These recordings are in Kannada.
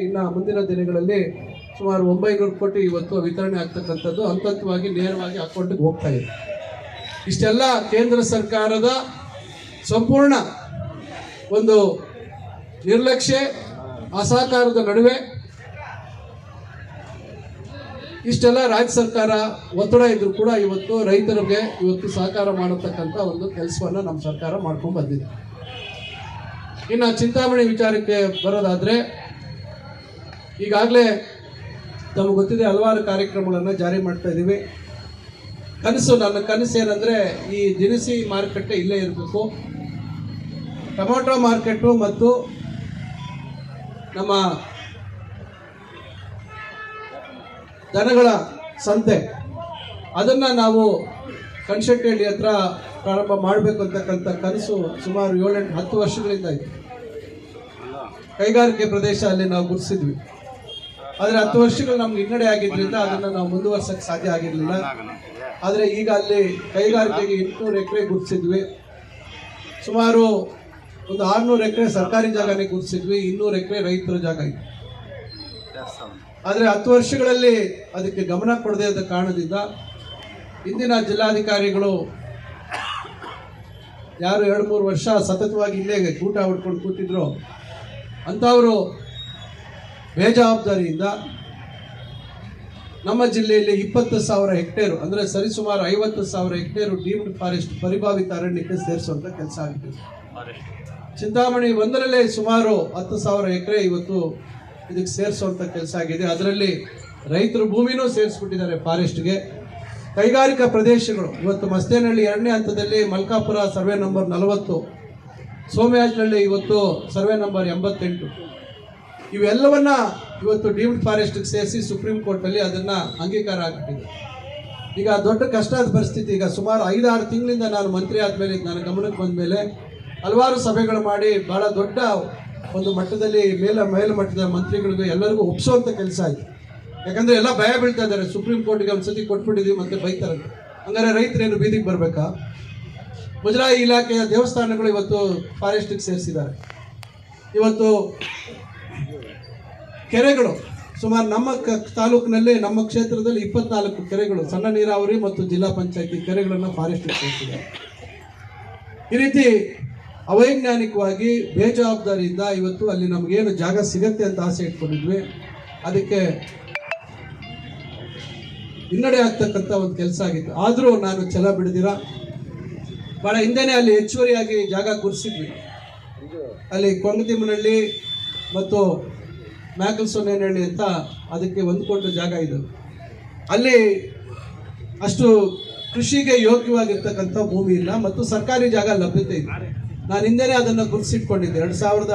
ಇನ್ನು ಮುಂದಿನ ದಿನಗಳಲ್ಲಿ ಸುಮಾರು ಒಂಬೈನೂರು ಕೋಟಿ ಇವತ್ತು ವಿತರಣೆ ಆಗ್ತಕ್ಕಂಥದ್ದು. ಹಂತ ಹಂತವಾಗಿ ನೇರವಾಗಿ ಅಕೌಂಟಿಗೆ ಹೋಗ್ತಾ ಇದೆ. ಇಷ್ಟೆಲ್ಲ ಕೇಂದ್ರ ಸರ್ಕಾರದ ಸಂಪೂರ್ಣ ಒಂದು ನಿರ್ಲಕ್ಷ್ಯ, ಅಸಹಕಾರದ ನಡುವೆ ಇಷ್ಟೆಲ್ಲ ರಾಜ್ಯ ಸರ್ಕಾರ ಒತ್ತಡ ಇದ್ರೂ ಕೂಡ ಇವತ್ತು ರೈತರಿಗೆ ಇವತ್ತು ಸಹಕಾರ ಮಾಡತಕ್ಕಂಥ ಒಂದು ಕೆಲಸವನ್ನು ನಮ್ಮ ಸರ್ಕಾರ ಮಾಡ್ಕೊಂಡು ಬಂದಿದೆ. ಇನ್ನು ಚಿಂತಾಮಣಿ ವಿಚಾರಕ್ಕೆ ಬರೋದಾದ್ರೆ ಈಗಾಗಲೇ ತಮಗೆ ಗೊತ್ತಿದೆ ಹಲವಾರು ಕಾರ್ಯಕ್ರಮಗಳನ್ನು ಜಾರಿ ಮಾಡ್ತಾ ಇದ್ದೀವಿ. ಕನಸು, ನನ್ನ ಕನಸು ಏನಂದರೆ ಈ ದಿನಸಿ ಮಾರುಕಟ್ಟೆ ಇಲ್ಲೇ ಇರಬೇಕು. ಟೊಮೊಟೊ ಮಾರ್ಕೆಟು ಮತ್ತು ನಮ್ಮ ದನಗಳ ಸಂತೆ. ಅದನ್ನು ನಾವು ಕನ್ಸಲ್ಟೆಂಟ್ ಹತ್ರ ಪ್ರಾರಂಭ ಮಾಡಬೇಕು ಅಂತಕ್ಕಂಥ ಕನಸು ಸುಮಾರು ಏಳೆಂಟು ಹತ್ತು ವರ್ಷಗಳಿಂದ ಇದೆ. ಕೈಗಾರಿಕೆ ಪ್ರದೇಶ ಅಲ್ಲಿ ನಾವು ಗುರುತಿಸಿದ್ವಿ. ಆದರೆ ಹತ್ತು ವರ್ಷಗಳು ನಮ್ಗೆ ಹಿನ್ನಡೆ ಆಗಿದ್ರಿಂದ ಅದನ್ನು ನಾವು ಮುಂದುವರ್ಸಕ್ಕೆ ಸಾಧ್ಯ ಆಗಿರಲಿಲ್ಲ. ಆದರೆ ಈಗ ಅಲ್ಲಿ ಕೈಗಾರಿಕೆಗೆ ಎಂಟುನೂರು ಎಕರೆ ಗುರುತಿಸಿದ್ವಿ ಸುಮಾರು ಒಂದು ಆರುನೂರು ಎಕರೆ ಸರ್ಕಾರಿ ಜಾಗನೇ ಗುರುತಿಸಿದ್ವಿ ಇನ್ನೂರು ಎಕರೆ ರೈತರ ಜಾಗ ಇತ್ತು. ಆದರೆ ಹತ್ತು ವರ್ಷಗಳಲ್ಲಿ ಅದಕ್ಕೆ ಗಮನ ಕೊಡದೆ ಇದ್ದ ಕಾರಣದಿಂದ ಇಂದಿನ ಜಿಲ್ಲಾಧಿಕಾರಿಗಳು ಯಾರು ಎರಡು ಮೂರು ವರ್ಷ ಸತತವಾಗಿ ಇಲ್ಲೇ ಊಟ ಹೊಡ್ಕೊಂಡು ಕೂತಿದ್ರು ಅಂಥವರು ಬೇಜವಾಬ್ದಾರಿಯಿಂದ ನಮ್ಮ ಜಿಲ್ಲೆಯಲ್ಲಿ ಇಪ್ಪತ್ತು ಸಾವಿರ ಹೆಕ್ಟೇರು, ಅಂದರೆ ಸರಿಸುಮಾರು ಐವತ್ತು ಸಾವಿರ ಹೆಕ್ಟೇರು ಡೀಮ್ಡ್ ಫಾರೆಸ್ಟ್ ಪರಿಭಾವಿತ ಅರಣ್ಯಕ್ಕೆ ಸೇರಿಸುವಂಥ ಕೆಲಸ ಆಗಿದೆ. ಚಿಂತಾಮಣಿ ಒಂದರಲ್ಲೇ ಸುಮಾರು ಹತ್ತು ಸಾವಿರ ಎಕರೆ ಇವತ್ತು ಇದಕ್ಕೆ ಸೇರಿಸುವಂಥ ಕೆಲಸ ಆಗಿದೆ. ಅದರಲ್ಲಿ ರೈತರು ಭೂಮಿನೂ ಸೇರಿಸ್ಬಿಟ್ಟಿದ್ದಾರೆ ಫಾರೆಸ್ಟ್ಗೆ ಕೈಗಾರಿಕಾ ಪ್ರದೇಶಗಳು, ಇವತ್ತು ಮಸ್ತೇನಹಳ್ಳಿ ಎರಡನೇ ಹಂತದಲ್ಲಿ ಮಲ್ಕಾಪುರ ಸರ್ವೆ ನಂಬರ್ ನಲವತ್ತು, ಸೋಮಯಾಜ್ನಹಳ್ಳಿ ಇವತ್ತು ಸರ್ವೆ ನಂಬರ್ ಎಂಬತ್ತೆಂಟು. ಇವೆಲ್ಲವನ್ನ ಇವತ್ತು ಡೀಮ್ಡ್ ಫಾರೆಸ್ಟ್ಗೆ ಸೇರಿಸಿ ಸುಪ್ರೀಂ ಕೋರ್ಟಲ್ಲಿ ಅದನ್ನು ಅಂಗೀಕಾರ ಆಗಿಬಿಟ್ಟಿದೆ. ಈಗ ದೊಡ್ಡ ಕಷ್ಟದ ಪರಿಸ್ಥಿತಿ. ಈಗ ಸುಮಾರು ಐದಾರು ತಿಂಗಳಿಂದ ನಾನು ಮಂತ್ರಿ ಆದಮೇಲೆ ನನ್ನ ಗಮನಕ್ಕೆ ಬಂದ ಮೇಲೆ ಹಲವಾರು ಸಭೆಗಳು ಮಾಡಿ ಬಹಳ ದೊಡ್ಡ ಒಂದು ಮಟ್ಟದಲ್ಲಿ ಮೇಲ ಮೇಲ್ಮಟ್ಟದ ಮಂತ್ರಿಗಳಿಗೂ ಎಲ್ಲರಿಗೂ ಒಪ್ಸುವಂತ ಕೆಲಸ ಆಯ್ತು. ಯಾಕಂದ್ರೆ ಎಲ್ಲ ಭಯ ಬೀಳ್ತಾ ಇದ್ದಾರೆ. ಸುಪ್ರೀಂ ಕೋರ್ಟ್ಗೆ ಒಂದ್ಸತಿ ಕೊಟ್ಬಿಟ್ಟಿದೀವಿ ಮತ್ತೆ ಬೈತಾರೆ ಹಂಗಾರೆ ರೈತರೇನು ಬೀದಿಗೆ ಬರಬೇಕಾ? ಮುಜರಾಯಿ ಇಲಾಖೆಯ ದೇವಸ್ಥಾನಗಳು ಇವತ್ತು ಫಾರೆಸ್ಟ್ಗೆ ಸೇರಿಸಿದ್ದಾರೆ. ಇವತ್ತು ಕೆರೆಗಳು, ಸುಮಾರು ನಮ್ಮ ಕ ತಾಲೂಕಿನಲ್ಲಿ ನಮ್ಮ ಕ್ಷೇತ್ರದಲ್ಲಿ ಇಪ್ಪತ್ನಾಲ್ಕು ಕೆರೆಗಳು, ಸಣ್ಣ ನೀರಾವರಿ ಮತ್ತು ಜಿಲ್ಲಾ ಪಂಚಾಯತಿ ಕೆರೆಗಳನ್ನು ಫಾರೆಸ್ಟ್ ಸೇರಿಸಿದ್ದಾರೆ ಈ ರೀತಿ ಅವೈಜ್ಞಾನಿಕವಾಗಿ ಬೇಜವಾಬ್ದಾರಿಯಿಂದ ಇವತ್ತು ಅಲ್ಲಿ ನಮಗೇನು ಜಾಗ ಸಿಗತ್ತೆ ಅಂತ ಆಸೆ ಇಟ್ಕೊಂಡಿದ್ವಿ. ಅದಕ್ಕೆ ಹಿನ್ನಡೆ ಆಗ್ತಕ್ಕಂಥ ಒಂದು ಕೆಲಸ ಆಗಿತ್ತು. ಆದರೂ ನಾನು ಛಲ ಬಿಡದಿರ. ಭಾಳ ಹಿಂದೆನೇ ಅಲ್ಲಿ ಹೆಚ್ಚುವರಿಯಾಗಿ ಜಾಗ ಗುರುಸಿದ್ವಿ. ಅಲ್ಲಿ ಕೊಂಗತಿಮ್ಮನಹಳ್ಳಿ ಮತ್ತು ಮ್ಯಾಕಲ್ಸೋನೇನಹಳ್ಳಿ ಅಂತ ಅದಕ್ಕೆ ಹೊಂದ್ಕೊಂಡು ಜಾಗ ಇದು. ಅಲ್ಲಿ ಅಷ್ಟು ಕೃಷಿಗೆ ಯೋಗ್ಯವಾಗಿರ್ತಕ್ಕಂಥ ಭೂಮಿ ಇಲ್ಲ ಮತ್ತು ಸರ್ಕಾರಿ ಜಾಗ ಲಭ್ಯತೆ ಇದೆ. ನಾನು ಹಿಂದೆನೇ ಅದನ್ನು ಗುರುತಿಸಿಟ್ಕೊಂಡಿದ್ದೆ. ಎರಡು ಸಾವಿರದ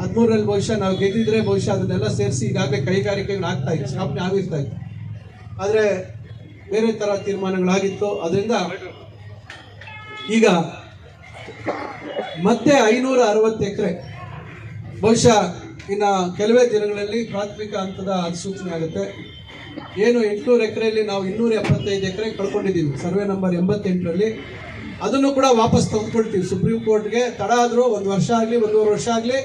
ಹದಿಮೂರರಲ್ಲಿ ಬಹುಶಃ ನಾವು ಗೆದ್ದಿದ್ರೆ ಬಹುಶಃ ಅದನ್ನೆಲ್ಲ ಸೇರಿಸಿ ಈಗಾಗಲೇ ಕೈಗಾರಿಕೆಗಳು ಆಗ್ತಾ ಇತ್ತು ಸ್ಥಾಪನೆ ಆಗಿರ್ತಾ ಇತ್ತು ಆದರೆ ಬೇರೆ ಥರ ತೀರ್ಮಾನಗಳಾಗಿತ್ತು. ಅದರಿಂದ ಈಗ ಮತ್ತೆ ಐನೂರ ಅರವತ್ತು ಎಕರೆ ಬಹುಶಃ ಇನ್ನು ಕೆಲವೇ ದಿನಗಳಲ್ಲಿ ಪ್ರಾಥಮಿಕ ಹಂತದ ಅಧಿಸೂಚನೆ ಆಗುತ್ತೆ. ಏನು ಎಂಟುನೂರು ಎಕರೆಯಲ್ಲಿ ನಾವು ಇನ್ನೂರ ಎಪ್ಪತ್ತೈದು ಎಕರೆ ಕಳ್ಕೊಂಡಿದ್ದೀವಿ. Survey number ಎಂಬತ್ತೆಂಟರಲ್ಲಿ. ಅದನ್ನು ಕೂಡ ವಾಪಸ್ ತಂದುಕೊಳ್ತೀವಿ ಸುಪ್ರೀಂ ಕೋರ್ಟ್ಗೆ ತಡ ಆದರೂ ಒಂದು ವರ್ಷ ಆಗಲಿ, ಒಂದೂವರೆ ವರ್ಷ ಆಗಲಿ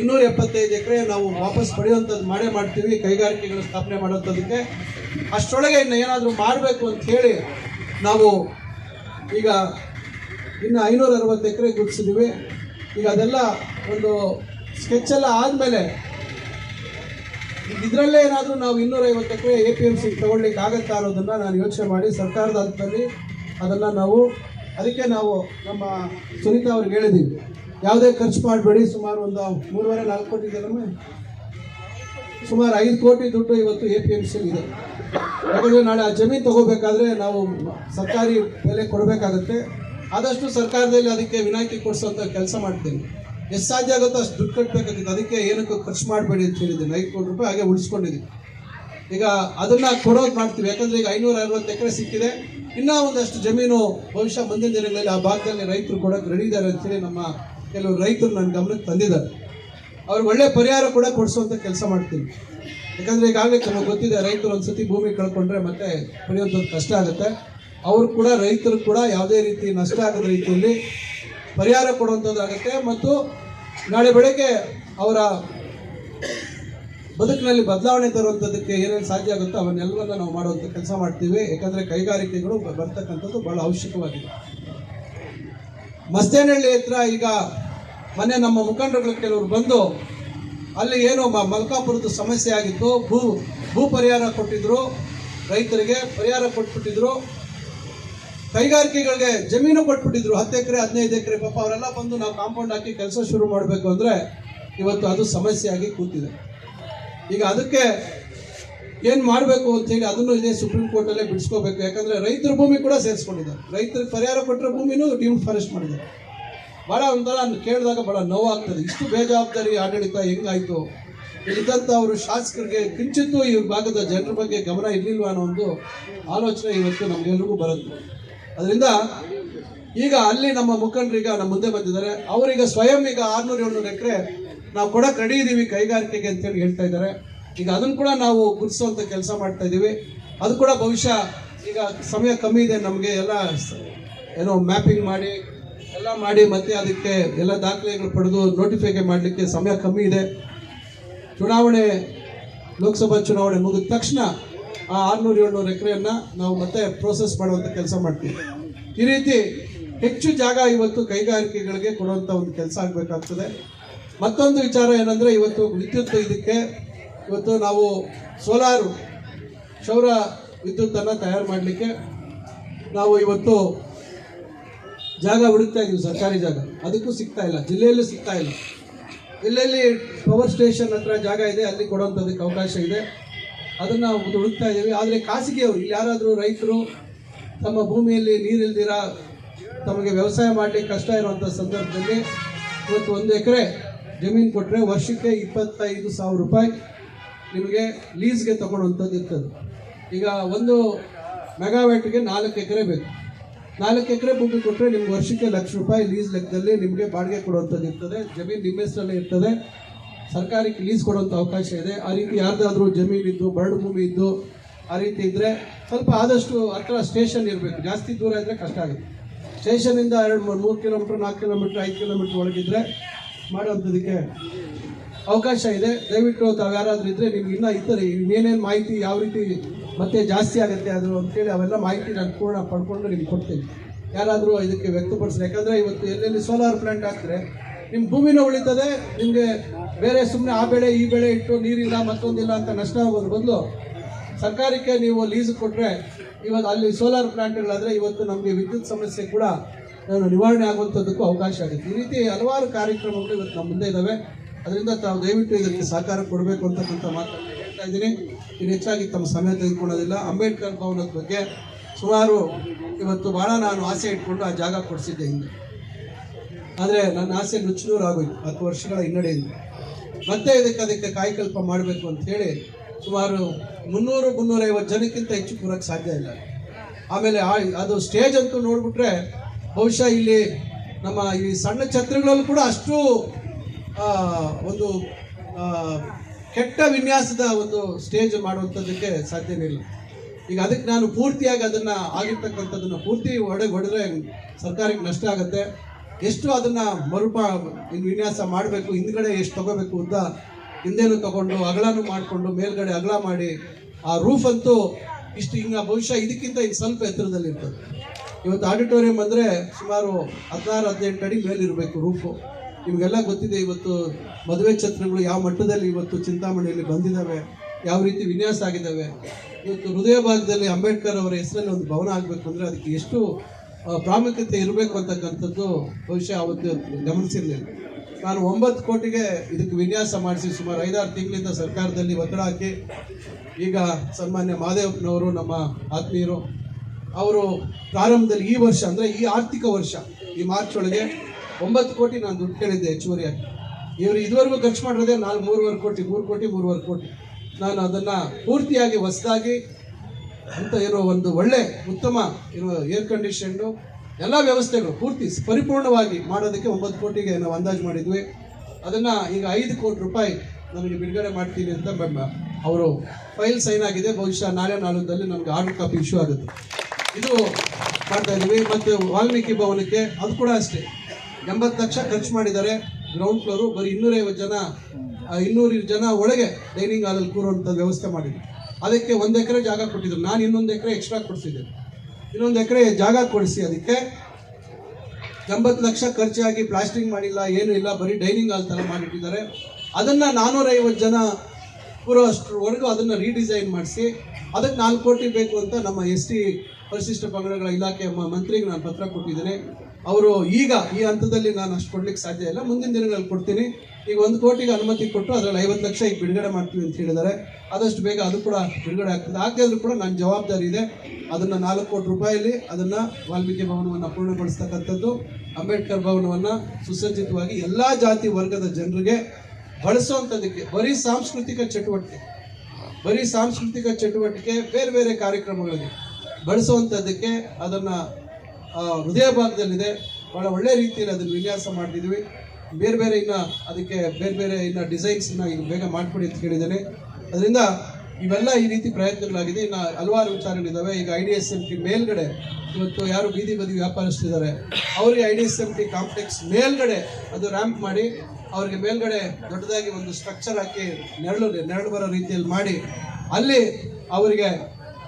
ಇನ್ನೂರ ಎಪ್ಪತ್ತೈದು ಎಕರೆ ನಾವು ವಾಪಸ್ ಪಡೆಯುವಂಥದ್ದು ಮಾಡೇ ಮಾಡ್ತೀವಿ. ಕೈಗಾರಿಕೆಗಳು ಸ್ಥಾಪನೆ ಮಾಡೋಂಥದಕ್ಕೆ ಅಷ್ಟರೊಳಗೆ ಇನ್ನು ಏನಾದರೂ ಮಾಡಬೇಕು ಅಂತ ಹೇಳಿ ನಾವು ಈಗ ಇನ್ನು ಐನೂರ ಅರವತ್ತು ಎಕರೆ ಗುರುತಿಸಿದ್ದೀವಿ. ಈಗ ಅದೆಲ್ಲ ಒಂದು ಸ್ಕೆಚ್ ಎಲ್ಲ ಆದಮೇಲೆ ಇದರಲ್ಲೇ ಏನಾದರೂ ನಾವು ಇನ್ನೂರೈವತ್ತು ಎಕರೆ ಎ ಪಿ ಎಂ ಸಿ ತಗೊಳ್ಳಿಕ್ಕೆ ಆಗುತ್ತಾ ಅನ್ನೋದನ್ನು ನಾನು ಯೋಚನೆ ಮಾಡಿ ಸರ್ಕಾರದ ಹಂತದಲ್ಲಿ ಅದನ್ನು ನಾವು, ಅದಕ್ಕೆ ನಾವು ನಮ್ಮ ಸುನೀತಾ ಅವ್ರಿಗೆ ಹೇಳಿದ್ದೀವಿ. ಯಾವುದೇ ಖರ್ಚು ಮಾಡಬೇಡಿ, ಸುಮಾರು ಒಂದು ಮೂರುವರೆ, ನಾಲ್ಕು ಕೋಟಿ ಇದೆಯಲ್ಲಮ್ಮ ಸುಮಾರು ಐದು ಕೋಟಿ ದುಡ್ಡು ಇವತ್ತು ಎ ಪಿ ಎಂ ಸಿ ಇದೆ. ಯಾಕಂದರೆ ನಾಳೆ ಆ ಜಮೀನು ತಗೋಬೇಕಾದ್ರೆ ನಾವು ಸರ್ಕಾರಿ ಬೆಲೆ ಕೊಡಬೇಕಾಗತ್ತೆ. ಆದಷ್ಟು ಸರ್ಕಾರದಲ್ಲಿ ಅದಕ್ಕೆ ವಿನಾಯಿತಿ ಕೊಡಿಸೋಂಥ ಕೆಲಸ ಮಾಡ್ತೀನಿ ಎಷ್ಟು ಸಾಧ್ಯ ಆಗುತ್ತೋ ಅಷ್ಟು ದುಡ್ಡು ಕಟ್ಟಬೇಕಾಗಿತ್ತು ಅದಕ್ಕೆ ಏನಕ್ಕೂ ಖರ್ಚು ಮಾಡಬೇಡಿ ಅಂತ ಹೇಳಿದ್ದೀನಿ. ಐದು ಕೋಟಿ ರೂಪಾಯಿ ಹಾಗೆ ಉಳಿಸ್ಕೊಂಡಿದ್ದೀನಿ. ಈಗ ಅದನ್ನ ಕೊಡೋದು ಮಾಡ್ತೀವಿ. ಯಾಕಂದ್ರೆ ಈಗ ಐನೂರ ಅರವತ್ತು ಎಕರೆ ಸಿಕ್ಕಿದೆ. ಇನ್ನೂ ಒಂದಷ್ಟು ಜಮೀನು ಬಹುಶಃ ಮುಂದಿನ ದಿನಗಳಲ್ಲಿ ಆ ಭಾಗದಲ್ಲಿ ರೈತರು ಕೊಡೋಕೆ ರೆಡಿ ಇದ್ದಾರೆ ಅಂತೇಳಿ ನಮ್ಮ ಕೆಲವು ರೈತರು ನನ್ನ ಗಮನಕ್ಕೆ ತಂದಿದ್ದಾರೆ. ಅವ್ರಿಗೆ ಒಳ್ಳೆ ಪರಿಹಾರ ಕೂಡ ಕೊಡಿಸುವಂಥ ಕೆಲಸ ಮಾಡ್ತೀವಿ ಯಾಕಂದ್ರೆ ಈಗಾಗಲೇ ನಮಗೆ ಗೊತ್ತಿದೆ, ರೈತರು ಒಂದ್ಸತಿ ಭೂಮಿ ಕಳ್ಕೊಂಡ್ರೆ ಮತ್ತೆ ಪಡೆಯುವಂಥದ್ದು ಕಷ್ಟ ಆಗುತ್ತೆ. ಅವರು ಕೂಡ, ರೈತರು ಕೂಡ ಯಾವುದೇ ರೀತಿ ನಷ್ಟ ಆಗದ ರೀತಿಯಲ್ಲಿ ಪರಿಹಾರ ಕೊಡುವಂಥದ್ದು ಆಗುತ್ತೆ. ಮತ್ತು ನಾಳೆ ಬೆಳಗ್ಗೆ ಅವರ ಬದುಕಿನಲ್ಲಿ ಬದಲಾವಣೆ ತರುವಂಥದ್ದಕ್ಕೆ ಏನೇನು ಸಾಧ್ಯ ಆಗುತ್ತೋ ಅವನ್ನೆಲ್ಲವನ್ನ ನಾವು ಮಾಡುವಂಥ ಕೆಲಸ ಮಾಡ್ತೀವಿ. ಯಾಕಂದರೆ ಕೈಗಾರಿಕೆಗಳು ಬರ್ತಕ್ಕಂಥದ್ದು ಬಹಳ ಅವಶ್ಯಕವಾಗಿದೆ. ಮಸ್ತೇನಹಳ್ಳಿ ಹತ್ರ ಈಗ ಮೊನ್ನೆ ನಮ್ಮ ಮುಖಂಡರುಗಳು ಕೆಲವರು ಬಂದು ಅಲ್ಲಿ ಏನು ಮಲ್ಕಾಪುರದ ಸಮಸ್ಯೆ ಆಗಿತ್ತು. ಭೂ ಭೂ ಪರಿಹಾರ ಕೊಟ್ಟಿದ್ರು ರೈತರಿಗೆ. ಪರಿಹಾರ ಕೊಟ್ಬಿಟ್ಟಿದ್ರು. ಕೈಗಾರಿಕೆಗಳಿಗೆ ಜಮೀನು ಕೊಟ್ಬಿಟ್ಟಿದ್ರು. ಹತ್ತು ಎಕರೆ, ಹದಿನೈದು ಎಕರೆ, ಪಾಪ ಅವರೆಲ್ಲ ಬಂದು ನಾವು ಕಾಂಪೌಂಡ್ ಹಾಕಿ ಕೆಲಸ ಶುರು ಮಾಡಬೇಕು ಅಂದರೆ ಇವತ್ತು ಅದು ಸಮಸ್ಯೆಯಾಗಿ ಕೂತಿದೆ. ಈಗ ಅದಕ್ಕೆ ಏನು ಮಾಡಬೇಕು ಅಂತೇಳಿ ಅದನ್ನು ಇದೇ ಸುಪ್ರೀಂ ಕೋರ್ಟಲ್ಲೇ ಬಿಡಿಸ್ಕೋಬೇಕು. ಯಾಕಂದರೆ ರೈತರ ಭೂಮಿ ಕೂಡ ಸೇರಿಸ್ಕೊಂಡಿದ್ದಾರೆ. ರೈತರಿಗೆ ಪರಿಹಾರ ಕೊಟ್ಟರೆ ಭೂಮಿನೂ ಡೀಮ್ ಫಾರೆಸ್ಟ್ ಮಾಡಿದ್ದಾರೆ. ಭಾಳ ಒಂಥರ ಕೇಳಿದಾಗ ಭಾಳ ನೋವಾಗ್ತದೆ. ಇಷ್ಟು ಬೇಜವಾಬ್ದಾರಿ ಆಡಳಿತ ಹೆಂಗಾಯಿತು? ಇಲ್ಲಿದ್ದಂಥ ಅವರು ಶಾಸಕರಿಗೆ ಕಿಂಚಿತ್ತು ಈ ಭಾಗದ ಜನರ ಬಗ್ಗೆ ಗಮನ ಇರಲಿಲ್ವ ಅನ್ನೋ ಒಂದು ಆಲೋಚನೆ ಇವತ್ತು ನಮಗೆಲ್ರಿಗೂ ಬರುತ್ತೆ. ಅದರಿಂದ ಈಗ ಅಲ್ಲಿ ನಮ್ಮ ಮುಖಂಡರೀಗ ನಮ್ಮ ಮುಂದೆ ಬಂದಿದ್ದಾರೆ. ಅವರೀಗ ಸ್ವಯಂ ಈಗ ಆರ್ನೂರು ಏಳ್ನೂರು ಎಕರೆ ನಾವು ಕೊಡಕ್ಕೆ ರೆಡಿ ಇದ್ದೀವಿ ಕೈಗಾರಿಕೆಗೆ ಅಂತೇಳಿ ಹೇಳ್ತಾ ಇದ್ದಾರೆ. ಈಗ ಅದನ್ನು ಕೂಡ ನಾವು ಗುರುತಿಸುವಂಥ ಕೆಲಸ ಮಾಡ್ತಾ ಇದ್ದೀವಿ ಅದು ಕೂಡ ಬಹುಶಃ ಈಗ ಸಮಯ ಕಮ್ಮಿ ಇದೆ ನಮಗೆ ಎಲ್ಲ ಏನೋ ಮ್ಯಾಪಿಂಗ್ ಮಾಡಿ ಎಲ್ಲ ಮಾಡಿ ಮತ್ತೆ ಅದಕ್ಕೆ ಎಲ್ಲ ದಾಖಲೆಗಳು ಪಡೆದು ನೋಟಿಫೈ ಮಾಡಲಿಕ್ಕೆ ಸಮಯ ಕಮ್ಮಿ ಇದೆ. ಚುನಾವಣೆ, ಲೋಕಸಭಾ ಚುನಾವಣೆ ಮುಗಿದ ತಕ್ಷಣ ಆ ಆರುನೂರು ಏಳ್ನೂರು ಎಕರೆಯನ್ನು ನಾವು ಮತ್ತೆ ಪ್ರೋಸೆಸ್ ಮಾಡುವಂಥ ಕೆಲಸ ಮಾಡ್ತೀವಿ. ಈ ರೀತಿ ಹೆಚ್ಚು ಜಾಗ ಇವತ್ತು ಕೈಗಾರಿಕೆಗಳಿಗೆ ಕೊಡುವಂಥ ಒಂದು ಕೆಲಸ ಆಗಬೇಕಾಗ್ತದೆ. ಮತ್ತೊಂದು ವಿಚಾರ ಏನಂದರೆ ಇವತ್ತು ವಿದ್ಯುತ್ ಇದಕ್ಕೆ ಇವತ್ತು ನಾವು ಸೋಲಾರು ಸೌರ ವಿದ್ಯುತ್ತನ್ನು ತಯಾರು ಮಾಡಲಿಕ್ಕೆ ನಾವು ಇವತ್ತು ಜಾಗ ಹುಡುಕ್ತಾ ಇದ್ದೀವಿ ಸರ್ಕಾರಿ ಜಾಗ. ಅದಕ್ಕೂ ಸಿಗ್ತಾ ಇಲ್ಲ, ಜಿಲ್ಲೆಯಲ್ಲೂ ಸಿಗ್ತಾ ಇಲ್ಲ. ಎಲ್ಲೆಲ್ಲಿ ಪವರ್ ಸ್ಟೇಷನ್ ಹತ್ರ ಜಾಗ ಇದೆ, ಅಲ್ಲಿ ಕೊಡುವಂಥದ್ದಕ್ಕೆ ಅವಕಾಶ ಇದೆ. ಅದನ್ನು ಹುಡುಕ್ತಾ ಇದ್ದೇವೆ. ಆದರೆ ಖಾಸಗಿಯವರು, ಇಲ್ಲಿ ಯಾರಾದರೂ ರೈತರು ತಮ್ಮ ಭೂಮಿಯಲ್ಲಿ ನೀರಿಲ್ದಿರ, ತಮಗೆ ವ್ಯವಸಾಯ ಮಾಡಲಿಕ್ಕೆ ಕಷ್ಟ ಇರುವಂಥ ಸಂದರ್ಭದಲ್ಲಿ ಇವತ್ತು ಒಂದು ಎಕರೆ ಜಮೀನು ಕೊಟ್ಟರೆ ವರ್ಷಕ್ಕೆ ಇಪ್ಪತ್ತೈದು ಸಾವಿರ ರೂಪಾಯಿ ನಿಮಗೆ ಲೀಸ್ಗೆ ತಗೊಳ್ಳುವಂಥದ್ದು ಇರ್ತದೆ. ಈಗ ಒಂದು ಮೆಗಾವ್ಯಾಟ್ಗೆ ನಾಲ್ಕು ಎಕರೆ ಬೇಕು. ನಾಲ್ಕು ಎಕರೆ ಭೂಮಿ ಕೊಟ್ಟರೆ ನಿಮ್ಗೆ ವರ್ಷಕ್ಕೆ ಲಕ್ಷ ರೂಪಾಯಿ ಲೀಸ್ ಲೆಕ್ಕದಲ್ಲಿ ನಿಮಗೆ ಬಾಡಿಗೆ ಕೊಡುವಂಥದ್ದು ಇರ್ತದೆ. ಜಮೀನು ನಿಮ್ಮ ಹೆಸರಲ್ಲೇ ಇರ್ತದೆ. ಸರ್ಕಾರಕ್ಕೆ ಲೀಸ್ ಕೊಡುವಂಥ ಅವಕಾಶ ಇದೆ. ಆ ರೀತಿ ಯಾರ್ದಾದ್ರೂ ಜಮೀನಿದ್ದು, ಬರಡು ಭೂಮಿ ಇದ್ದು ಆ ರೀತಿ ಇದ್ದರೆ ಸ್ವಲ್ಪ ಆದಷ್ಟು ಹತ್ರ ಸ್ಟೇಷನ್ ಇರಬೇಕು. ಜಾಸ್ತಿ ದೂರ ಇದ್ದರೆ ಕಷ್ಟ ಆಗುತ್ತೆ. ಸ್ಟೇಷನಿಂದ ಎರಡು ಮೂರು ಕಿಲೋಮೀಟ್ರ್ ನಾಲ್ಕು ಕಿಲೋಮೀಟ್ರ್ ಐದು ಕಿಲೋಮೀಟ್ರ್ ಒಳಗಿದ್ರೆ ಮಾಡುವಂಥದಕ್ಕೆ ಅವಕಾಶ ಇದೆ. ದಯವಿಟ್ಟು ತಾವು ಯಾರಾದರೂ ಇದ್ದರೆ ನಿಮ್ಗೆ ಇನ್ನೂ ಇದ್ದರೆ ಇನ್ನೇನೇನು ಮಾಹಿತಿ ಯಾವ ರೀತಿ ಮತ್ತೆ ಜಾಸ್ತಿ ಆಗುತ್ತೆ ಅದು ಅಂತೇಳಿ ಅವೆಲ್ಲ ಮಾಹಿತಿ ನಾನು ಪೂರ್ಣ ಪಡ್ಕೊಂಡು ನಿಮ್ಗೆ ಕೊಡ್ತೀನಿ. ಯಾರಾದರೂ ಇದಕ್ಕೆ ವ್ಯಕ್ತಪಡಿಸ್ರಿ ಯಾಕಂದರೆ ಇವತ್ತು ಎಲ್ಲೆಲ್ಲಿ ಸೋಲಾರ್ ಪ್ಲಾಂಟ್ ಹಾಕಿದ್ರೆ ನಿಮ್ಮ ಭೂಮಿನೂ ಉಳಿತದೆ, ನಿಮಗೆ ಬೇರೆ ಸುಮ್ಮನೆ ಆ ಬೆಳೆ, ಈ ಬೆಳೆ ಇಟ್ಟು ನೀರಿಲ್ಲ, ಮತ್ತೊಂದಿಲ್ಲ ಅಂತ ನಷ್ಟ ಆಗೋದ್ರ ಬದಲು ಸರ್ಕಾರಕ್ಕೆ ನೀವು ಲೀಸ್ ಕೊಟ್ಟರೆ ಇವತ್ತು ಅಲ್ಲಿ ಸೋಲಾರ್ ಪ್ಲಾಂಟ್ಗಳಾದರೆ ಇವತ್ತು ನಮಗೆ ವಿದ್ಯುತ್ ಸಮಸ್ಯೆ ಕೂಡ ನಿವಾರಣೆ ಆಗುವಂಥದ್ದಕ್ಕೂ ಅವಕಾಶ ಆಗುತ್ತೆ ಈ ರೀತಿ ಹಲವಾರು ಕಾರ್ಯಕ್ರಮಗಳು ಇವತ್ತು ನಮ್ಮ ಮುಂದೆ ಇದ್ದಾವೆ ಅದರಿಂದ ತಾವು ದಯವಿಟ್ಟು ಇದಕ್ಕೆ ಸಹಕಾರ ಕೊಡಬೇಕು ಅಂತಕ್ಕಂಥ ಮಾತನ್ನು ಹೇಳ್ತಾ ಇದ್ದೀನಿ. ಇನ್ನು ಹೆಚ್ಚಾಗಿ ತಮ್ಮ ಸಮಯ ತೆಗೆದುಕೊಳ್ಳೋದಿಲ್ಲ. ಅಂಬೇಡ್ಕರ್ ಭವನದ ಬಗ್ಗೆ ಸುಮಾರು ಇವತ್ತು ಭಾಳ ನಾನು ಆಸೆ ಇಟ್ಕೊಂಡು ಆ ಜಾಗ ಕೊಡಿಸಿದ್ದೆ ಹಿಂದೆ. ಆದರೆ ನನ್ನ ಆಸೆ ನುಚ್ಚುನೂರು ಆಗೋಯ್ತು ಹತ್ತು ವರ್ಷಗಳ ಹಿನ್ನಡೆಯಿಂದ ಮತ್ತೆ ಇದಕ್ಕೆ ಅದಕ್ಕೆ ಕಾಯಕಲ್ಪ ಮಾಡಬೇಕು ಅಂತ ಹೇಳಿ ಸುಮಾರು ಮುನ್ನೂರು, ಮುನ್ನೂರೈವತ್ತು ಜನಕ್ಕಿಂತ ಹೆಚ್ಚು ಕೂರಕ್ಕೆ ಸಾಧ್ಯ ಇಲ್ಲ. ಆಮೇಲೆ ಆ- ಅದು ಸ್ಟೇಜ್ ಅಂತೂ ನೋಡಿಬಿಟ್ರೆ ಬಹುಶಃ ಇಲ್ಲಿ ನಮ್ಮ ಈ ಸಣ್ಣ ಛತ್ರಗಳಲ್ಲೂ ಕೂಡ ಅಷ್ಟು ಒಂದು ಕೆಟ್ಟ ವಿನ್ಯಾಸದ ಒಂದು ಸ್ಟೇಜ್ ಮಾಡುವಂಥದ್ದಕ್ಕೆ ಸಾಧ್ಯನೇ ಇಲ್ಲ. ಈಗ ಅದಕ್ಕೆ ನಾನು ಪೂರ್ತಿಯಾಗಿ ಅದನ್ನು ಆಗಿರ್ತಕ್ಕಂಥದ್ದನ್ನು ಪೂರ್ತಿ ಒಡೆ ಹೊಡೆದ್ರೆ ಸರ್ಕಾರಕ್ಕೆ ನಷ್ಟ ಆಗುತ್ತೆ. ಎಷ್ಟು ಅದನ್ನು ಮರುಪ ವಿನ್ಯಾಸ ಮಾಡಬೇಕು, ಹಿಂದ್ಗಡೆ ಎಷ್ಟು ತಗೋಬೇಕು ಅಂತ ಹಿಂದೆನೂ ತಗೊಂಡು ಅಗಳನೂ ಮಾಡಿಕೊಂಡು, ಮೇಲ್ಗಡೆ ಅಗಲ ಮಾಡಿ, ಆ ರೂಫ್ ಅಂತೂ ಇಷ್ಟು ಹಿಂಗ ಬಹುಶಃ ಇದಕ್ಕಿಂತ ಈಗ ಸ್ವಲ್ಪ ಎತ್ತರದಲ್ಲಿ ಇರ್ತದೆ. ಇವತ್ತು ಆಡಿಟೋರಿಯಂ ಅಂದರೆ ಸುಮಾರು ಹದಿನಾರು, ಹದಿನೆಂಟು ಅಡಿ ಮೇಲಿರಬೇಕು ರೂಫು ನಿಮಗೆಲ್ಲ ಗೊತ್ತಿದೆ, ಇವತ್ತು ಮದುವೆ ಛತ್ರಗಳು ಯಾವ ಮಟ್ಟದಲ್ಲಿ ಇವತ್ತು ಚಿಂತಾಮಣಿಯಲ್ಲಿ ಬಂದಿದ್ದಾವೆ ಯಾವ ರೀತಿ ವಿನ್ಯಾಸ ಆಗಿದ್ದಾವೆ ಇವತ್ತು ಹೃದಯ ಭಾಗದಲ್ಲಿ ಅಂಬೇಡ್ಕರ್ ಅವರ ಹೆಸರಲ್ಲಿ ಒಂದು ಭವನ ಆಗಬೇಕು ಅಂದರೆ ಅದಕ್ಕೆ ಎಷ್ಟು ಪ್ರಾಮುಖ್ಯತೆ ಇರಬೇಕು ಅಂತಕ್ಕಂಥದ್ದು ಬಹುಶಃ ಅವತ್ತು ಗಮನಿಸಿರಲಿಲ್ಲ. ನಾನು ಒಂಬತ್ತು ಕೋಟಿಗೆ ಇದಕ್ಕೆ ವಿನ್ಯಾಸ ಮಾಡಿಸಿ ಸುಮಾರು ಐದಾರು ತಿಂಗಳಿಂದ ಸರ್ಕಾರದಲ್ಲಿ ಒತ್ತಡ ಹಾಕಿ, ಈಗ ಸನ್ಮಾನ್ಯ ಮಹಾದೇವಪ್ಪನವರು ನಮ್ಮ ಆತ್ಮೀಯರು, ಅವರು ಪ್ರಾರಂಭದಲ್ಲಿ ಈ ವರ್ಷ, ಅಂದರೆ ಈ ಆರ್ಥಿಕ ವರ್ಷ, ಈ ಮಾರ್ಚ್ ಒಳಗೆ ಒಂಬತ್ತು ಕೋಟಿ ನಾನು ದುಡ್ಡು ಕೇಳಿದ್ದೆ ಹೆಚ್ಚುವರಿಯಾಗಿ ಇವರು ಇದುವರೆಗೂ ಖರ್ಚು ಮಾಡಿರೋದೇ ನಾಲ್ಕು ಮೂರುವರೆ ಕೋಟಿ, ಮೂರು ಕೋಟಿ, ಮೂರುವರೆ ಕೋಟಿ. ನಾನು ಅದನ್ನು ಪೂರ್ತಿಯಾಗಿ ಹೊಸದಾಗಿ ಅಂತ ಇರೋ ಒಂದು ಒಳ್ಳೆ ಉತ್ತಮ ಇರುವ ಏರ್ ಕಂಡೀಷನ್ಡು ಎಲ್ಲ ವ್ಯವಸ್ಥೆಗಳು ಪೂರ್ತಿ ಪರಿಪೂರ್ಣವಾಗಿ ಮಾಡೋದಕ್ಕೆ ಒಂಬತ್ತು ಕೋಟಿಗೆ ನಾವು ಅಂದಾಜು ಮಾಡಿದ್ವಿ. ಅದನ್ನು ಈಗ ಐದು ಕೋಟಿ ರೂಪಾಯಿ ನಮಗೆ ಬಿಡುಗಡೆ ಮಾಡ್ತೀವಿ ಅಂತ ಅವರು ಫೈಲ್ ಸೈನ್ ಆಗಿದೆ. ಬಹುಶಃ ನಾಳೆ ನಾಳೆದಲ್ಲಿ ನಮಗೆ ಆರ್ಡರ್ ಕಾಪಿ ಇಶ್ಯೂ ಆಗುತ್ತೆ. ಇದು ಮಾಡ್ತಾ ಇದ್ದೀವಿ. ಮತ್ತು ವಾಲ್ಮೀಕಿ ಭವನಕ್ಕೆ ಅದು ಕೂಡ ಅಷ್ಟೇ. ಎಂಬತ್ತು ಲಕ್ಷ ಖರ್ಚು ಮಾಡಿದ್ದಾರೆ. ಗ್ರೌಂಡ್ ಫ್ಲೋರು ಬರೀ ಇನ್ನೂರೈವತ್ತು ಜನ ಇನ್ನೂರು ಜನ ಒಳಗೆ ಡೈನಿಂಗ್ ಹಾಲಲ್ಲಿ ಕೂರುವಂಥ ವ್ಯವಸ್ಥೆ ಮಾಡಿದ್ವಿ ಅದಕ್ಕೆ ಒಂದು ಎಕರೆ ಜಾಗ ಕೊಟ್ಟಿದ್ರು. ನಾನು ಇನ್ನೊಂದು ಎಕರೆ ಎಕ್ಸ್ಟ್ರಾ ಕೊಡಿಸಿದ್ದೆ ಇನ್ನೊಂದು ಎಕರೆ ಜಾಗ ಕೊಡಿಸಿ ಅದಕ್ಕೆ. ಎಂಬತ್ತು ಲಕ್ಷ ಖರ್ಚಾಗಿ ಪ್ಲಾಸ್ಟಿಂಗ್ ಮಾಡಿಲ್ಲ, ಏನೂ ಇಲ್ಲ, ಬರೀ ಡೈನಿಂಗ್ ಹಾಲ್ ಥರ ಮಾಡಿಟ್ಟಿದ್ದಾರೆ. ಅದನ್ನು ನಾನ್ನೂರೈವತ್ತು ಜನ ಪೂರ್ವಷ್ಟರವರೆಗೂ ಅದನ್ನು ರೀಡಿಸೈನ್ ಮಾಡಿಸಿ, ಅದಕ್ಕೆ ನಾಲ್ಕು ಕೋಟಿ ಬೇಕು ಅಂತ ನಮ್ಮ ಎಸ್ ಟಿ ಪರಿಶಿಷ್ಟ ಪಂಗಡಗಳ ಇಲಾಖೆ ಮ- ಮಂತ್ರಿಗೆ ನಾನು ಪತ್ರ ಕೊಟ್ಟಿದ್ದೇನೆ. ಅವರು ಈಗ ಈ ಹಂತದಲ್ಲಿ ನಾನು ಅಷ್ಟು ಕೊಡ್ಲಿಕ್ಕೆ ಸಾಧ್ಯ ಇಲ್ಲ. ಮುಂದಿನ ದಿನಗಳಲ್ಲಿ ಕೊಡ್ತೀನಿ. ಈಗ ಒಂದು ಕೋಟಿಗೆ ಅನುಮತಿ ಕೊಟ್ಟು ಅದರಲ್ಲಿ ಐವತ್ತು ಲಕ್ಷ ಈಗ ಬಿಡುಗಡೆ ಮಾಡ್ತೀವಿ ಅಂತ ಹೇಳಿದ್ದಾರೆ. ಆದಷ್ಟು ಬೇಗ ಅದು ಕೂಡ ಬಿಡುಗಡೆ ಆಗ್ತದೆ. ಆಗದಿದ್ರು ಕೂಡ ನನ್ನ ಜವಾಬ್ದಾರಿ ಇದೆ. ಅದನ್ನು ನಾಲ್ಕು ಕೋಟಿ ರೂಪಾಯಿಲಿ ಅದನ್ನು ವಾಲ್ಮೀಕಿ ಭವನವನ್ನು ಪೂರ್ಣಗೊಳಿಸ್ತಕ್ಕಂಥದ್ದು, ಅಂಬೇಡ್ಕರ್ ಭವನವನ್ನು ಸುಸಜ್ಜಿತವಾಗಿ ಎಲ್ಲ ಜಾತಿ ವರ್ಗದ ಜನರಿಗೆ ಬಳಸುವಂಥದ್ದಕ್ಕೆ, ಬರೀ ಸಾಂಸ್ಕೃತಿಕ ಚಟುವಟಿಕೆ, ಬರೀ ಸಾಂಸ್ಕೃತಿಕ ಚಟುವಟಿಕೆ, ಬೇರೆ ಬೇರೆ ಕಾರ್ಯಕ್ರಮಗಳಿಗೆ ಬಳಸುವಂಥದ್ದಕ್ಕೆ ಅದನ್ನು ಹೃದಯ ಭಾಗದಲ್ಲಿದೆ. ಭಾಳ ಒಳ್ಳೆ ರೀತಿಯಲ್ಲಿ ಅದನ್ನು ವಿನ್ಯಾಸ ಮಾಡಿದ್ವಿ ಬೇರೆ ಬೇರೆ ಇನ್ನು ಅದಕ್ಕೆ ಬೇರೆ ಬೇರೆ ಇನ್ನು ಡಿಸೈನ್ಸನ್ನು ಈಗ ಬೇಗ ಮಾಡಿಕೊಡಿ ಅಂತ ಕೇಳಿದ್ದೇನೆ. ಅದರಿಂದ ಇವೆಲ್ಲ ಈ ರೀತಿ ಪ್ರಯತ್ನಗಳಾಗಿದೆ. ಇನ್ನು ಹಲವಾರು ವಿಚಾರಗಳಿದ್ದಾವೆ. ಈಗ I D S M T ಮೇಲ್ಗಡೆ ಇವತ್ತು ಯಾರು ಬೀದಿ ಬದಿ ವ್ಯಾಪಾರಿಸ್ತಿದ್ದಾರೆ, ಅವರಿಗೆ I D S M T complex ಮೇಲ್ಗಡೆ ಅದು ರ್ಯಾಂಪ್ ಮಾಡಿ, ಅವರಿಗೆ ಮೇಲ್ಗಡೆ ದೊಡ್ಡದಾಗಿ ಒಂದು ಸ್ಟ್ರಕ್ಚರ್ ಹಾಕಿ ನೆರಳು ನೆರಳು ಬರೋ ರೀತಿಯಲ್ಲಿ ಮಾಡಿ, ಅಲ್ಲಿ ಅವರಿಗೆ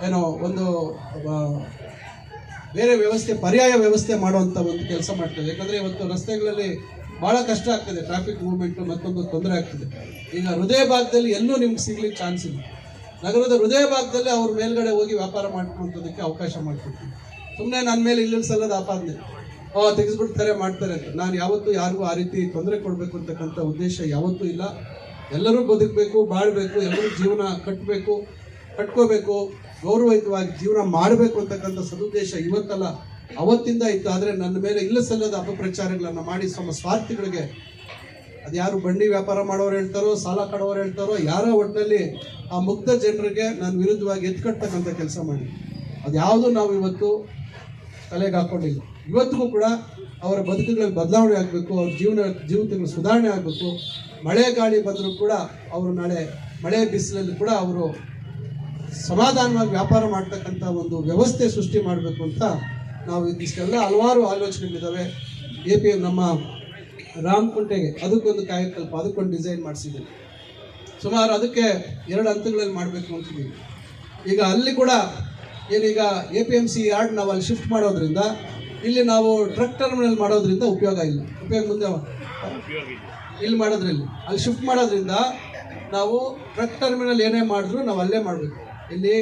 ಏನೋ ಒಂದು ಬೇರೆ ವ್ಯವಸ್ಥೆ, ಪರ್ಯಾಯ ವ್ಯವಸ್ಥೆ ಮಾಡುವಂಥ ಒಂದು ಕೆಲಸ ಮಾಡ್ತೇವೆ ಯಾಕಂದರೆ ಇವತ್ತು ರಸ್ತೆಗಳಲ್ಲಿ ಭಾಳ ಕಷ್ಟ ಆಗ್ತದೆ. ಟ್ರಾಫಿಕ್ ಮೂವ್ಮೆಂಟು ಮತ್ತೊಂದು ತೊಂದರೆ ಆಗ್ತದೆ. ಈಗ ಹೃದಯ ಭಾಗದಲ್ಲಿ ಎಲ್ಲೂ ನಿಮ್ಗೆ ಸಿಗ್ಲಿಕ್ಕೆ ಚಾನ್ಸ್ ಇಲ್ಲ. ನಗರದ ಹೃದಯ ಭಾಗದಲ್ಲಿ ಅವ್ರ ಮೇಲ್ಗಡೆ ಹೋಗಿ ವ್ಯಾಪಾರ ಮಾಡ್ಕೊಳ್ತದಕ್ಕೆ ಅವಕಾಶ ಮಾಡ್ಕೊಡ್ತೀನಿ. ಸುಮ್ಮನೆ ನನ್ನ ಮೇಲೆ ಇಲ್ಲಿ ಸಲ್ಲದ ಆಪಾದನೆ. ಓ ತೆಗೆಸ್ಬಿಡ್ತಾರೆ ಮಾಡ್ತಾರೆ ಅಂತ. ನಾನು ಯಾವತ್ತೂ ಯಾರಿಗೂ ಆ ರೀತಿ ತೊಂದರೆ ಕೊಡಬೇಕು ಅಂತಕ್ಕಂಥ ಉದ್ದೇಶ ಯಾವತ್ತೂ ಇಲ್ಲ. ಎಲ್ಲರೂ ಬದುಕಬೇಕು, ಬಾಳಬೇಕು, ಎಲ್ಲರೂ ಜೀವನ ಕಟ್ಟಬೇಕು ಕಟ್ಕೋಬೇಕು. ಗೌರವಯುತವಾಗಿ ಜೀವನ ಮಾಡಬೇಕು ಅಂತಕ್ಕಂಥ ಸದುದ್ದೇಶ ಇವತ್ತಲ್ಲ, ಅವತ್ತಿಂದ ಇತ್ತು. ಆದರೆ ನನ್ನ ಮೇಲೆ ಇಲ್ಲ ಸಲ್ಲದ ಅಪಪ್ರಚಾರಗಳನ್ನು ಮಾಡಿ ತಮ್ಮ ಸ್ವಾರ್ಥಿಗಳಿಗೆ. ಅದು ಯಾರು ಬಂಡಿ ವ್ಯಾಪಾರ ಮಾಡೋರು ಹೇಳ್ತಾರೋ, ಸಾಲ ಕಡೋರು ಹೇಳ್ತಾರೋ, ಯಾರೋ ಒಟ್ಟಿನಲ್ಲಿ ಆ ಮುಗ್ಧ ಜನರಿಗೆ ನಾನು ವಿರುದ್ಧವಾಗಿ ಎತ್ಕಟ್ಟಕ್ಕಂಥ ಕೆಲಸ ಮಾಡಿ. ಅದು ಯಾವುದು ನಾವು ಇವತ್ತು ತಲೆಗೆ ಹಾಕೊಂಡಿಲ್ಲ. ಇವತ್ತಿಗೂ ಕೂಡ ಅವರ ಬದುಕುಗಳಿಗೆ ಬದಲಾವಣೆ ಆಗಬೇಕು, ಅವ್ರ ಜೀವನ, ಜೀವಿತಗಳು ಸುಧಾರಣೆ ಆಗಬೇಕು. ಮಳೆ ಗಾಳಿ ಬಂದರೂ ಕೂಡ ಅವರು ನಾಳೆ ಮಳೆ ಬಿಸಿಲಲ್ಲಿ ಕೂಡ ಅವರು ಸಮಾಧಾನವಾಗಿ ವ್ಯಾಪಾರ ಮಾಡ್ತಕ್ಕಂಥ ಒಂದು ವ್ಯವಸ್ಥೆ ಸೃಷ್ಟಿ ಮಾಡಬೇಕು ಅಂತ ನಾವು ಇದಿಷ್ಟೆಲ್ಲ ಹಲವಾರು ಆಲೋಚನೆಗಳಿದ್ದಾವೆ ಎ ಪಿ ನಮ್ಮ ರಾಮಕುಂಟೆಗೆ ಅದಕ್ಕೊಂದು ಕಾಯಕಲ್ಪ, ಅದಕ್ಕೊಂದು ಡಿಸೈನ್ ಮಾಡಿಸಿದ್ದೀವಿ ಸುಮಾರು ಅದಕ್ಕೆ ಎರಡು ಹಂತಗಳಲ್ಲಿ ಮಾಡಬೇಕು ಅಂತಿದ್ದೀವಿ ಈಗ ಅಲ್ಲಿ ಕೂಡ ಏನೀಗ A P M C yard ನಾವು ಅಲ್ಲಿ ಶಿಫ್ಟ್ ಮಾಡೋದ್ರಿಂದ ಇಲ್ಲಿ ನಾವು ಟ್ರಕ್ ಟರ್ಮಿನಲ್ ಮಾಡೋದ್ರಿಂದ ಉಪಯೋಗ ಇಲ್ಲ. ಉಪಯೋಗ ಮುಂದೆ ಇಲ್ಲಿ ಮಾಡೋದ್ರಲ್ಲಿ. ಅಲ್ಲಿ ಶಿಫ್ಟ್ ಮಾಡೋದ್ರಿಂದ ನಾವು ಟ್ರಕ್ ಟರ್ಮಿನಲ್ ಏನೇ ಮಾಡಿದ್ರು ನಾವು ಅಲ್ಲೇ ಮಾಡಬೇಕು. ಇಲ್ಲಿ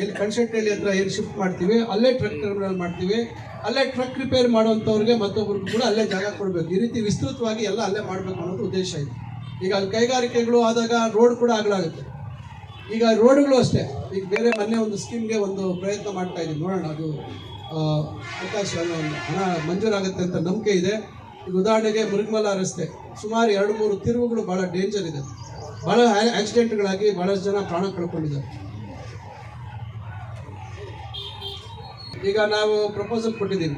ಎಲ್ಲಿ ಕನ್ಸಲ್ಟೆಂಟ್ ಹತ್ರ ಏನು ಶಿಫ್ಟ್ ಮಾಡ್ತೀವಿ, ಅಲ್ಲೇ ಟ್ರಕ್ ಟರ್ಮಿನಲ್ ಮಾಡ್ತೀವಿ. ಅಲ್ಲೇ ಟ್ರಕ್ ರಿಪೇರ್ ಮಾಡುವಂಥವ್ರಿಗೆ ಮತ್ತೊಬ್ಬರಿಗೂ ಕೂಡ ಅಲ್ಲೇ ಜಾಗ ಕೊಡಬೇಕು. ಈ ರೀತಿ ವಿಸ್ತೃತವಾಗಿ ಎಲ್ಲ ಅಲ್ಲೇ ಮಾಡಬೇಕು ಅನ್ನೋದು ಉದ್ದೇಶ ಇದೆ. ಈಗ ಅಲ್ಲಿ ಕೈಗಾರಿಕೆಗಳು ಆದಾಗ ರೋಡ್ ಕೂಡ ಆಗಲಾಗುತ್ತೆ. ಈಗ ರೋಡ್ಗಳು ಅಷ್ಟೇ. ಈಗ ಬೇರೆ ಮೊನ್ನೆ ಒಂದು ಸ್ಕೀಮ್ಗೆ ಒಂದು ಪ್ರಯತ್ನ ಮಾಡ್ತಾ ಇದ್ದೀವಿ ನೋಡೋಣ, ಅದು ಅವಕಾಶ ಹಣ ಮಂಜೂರಾಗುತ್ತೆ ಅಂತ ನಂಬಿಕೆ ಇದೆ. ಈಗ ಉದಾಹರಣೆಗೆ ಮುರುಗಮಲ ರಸ್ತೆ. ಸುಮಾರು ಎರಡು ಮೂರು ತಿರುವುಗಳು ಭಾಳ ಡೇಂಜರ್ ಇದೆ. ಭಾಳ ಆಕ್ಸಿಡೆಂಟ್ಗಳಾಗಿ ಭಾಳಷ್ಟು ಜನ ಪ್ರಾಣ ಕಳ್ಕೊಂಡಿದ್ದಾರೆ. ಈಗ ನಾವು ಪ್ರಪೋಸಲ್ ಕೊಟ್ಟಿದ್ದೀವಿ.